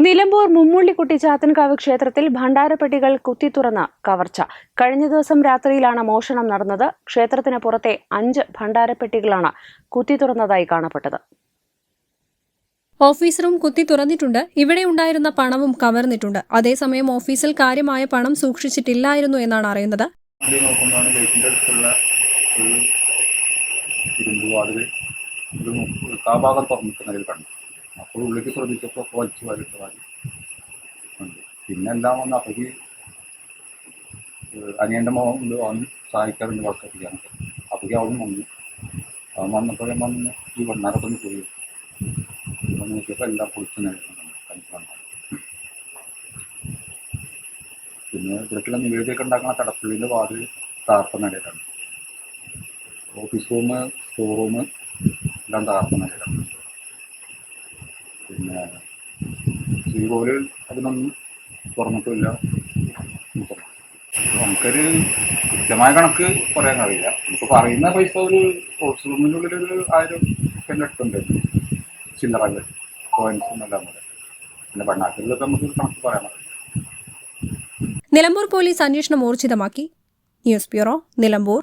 Nilambur Mummullikutty Chathankavu ക്ഷേത്രത്തിൽ ഭണ്ഡാരപ്പെട്ടികൾ കുത്തിത്തുറന്ന കവർച്ച. കഴിഞ്ഞ ദിവസം രാത്രിയിലാണ് മോഷണം നടന്നത്. ക്ഷേത്രത്തിന് പുറത്തെ അഞ്ച് ഭണ്ഡാരപ്പെട്ടികളാണ് കുത്തിത്തുറന്നതായി കാണപ്പെട്ടത്. ഓഫീസറും കുത്തി തുറന്നിട്ടുണ്ട്. ഇവിടെ ഉണ്ടായിരുന്ന പണവും കവർന്നിട്ടുണ്ട്. അതേസമയം ഓഫീസിൽ കാര്യമായ പണം സൂക്ഷിച്ചിട്ടില്ലായിരുന്നു എന്നാണ് അറിയുന്നത്. ഒരു ഇരുമ്പ് വാതിൽ ഒരു മു- കാ ഭാഗം തുറന്നിട്ടുന്നതിൽ കണ്ടു. അപ്പോൾ ഉള്ളിലേക്ക് ശ്രദ്ധിച്ചപ്പോൾ ഒക്കെ വലിച്ചു വാരിട്ട് ഉണ്ട്. പിന്നെ എല്ലാം വന്ന് അപ്പോഴേക്ക് അനിയന്റെ മോഹം ഉണ്ട്. അവൻ സഹായിക്കാറുണ്ട് വർക്കപ്പിക്കാൻ അപ്പോഴേക്ക് അവൻ വന്നു. അവൻ വന്നപ്പോഴേ വന്ന് ഈ വണ്ണാറൊക്കെ പോയി. അപ്പോൾ നോക്കിയപ്പോൾ എല്ലാം പൊളിച്ചു കണ്ടിട്ടാണ് പിന്നെ ഇവിടേക്കുള്ള നിവേദ്യമൊക്കെ ഉണ്ടാക്കുന്ന കടപ്പുള്ളിന്റെ വാതിൽ നേടിയിട്ടാണ് ഓഫീസ് റൂം സ്റ്റോർ റൂം എല്ലാം താർപ്പം നിലയിലാണ് പിന്നെ ശ്രീകോവിൽ അതിനൊന്നും തുറന്നിട്ടില്ല. നമുക്കൊരു കൃത്യമായ കണക്ക് പറയാൻ കഴിയില്ല. നമുക്ക് പറയുന്ന പൈസ ഒരു സ്പോർട്സ് റൂമിനുള്ളിൽ ഒരു ആയിരം പിന്നെ അടുത്തുണ്ട്. ചില്ലറകൾ കോയിൻസും എല്ലാം കൂടെ. പിന്നെ ഭണ്ണാക്കിലൊക്കെ നമുക്ക് കണക്ക് പറയാൻ നിലമ്പൂർ പോലീസ് അന്വേഷണം ഊർജിതമാക്കി. News bureau Nilambur.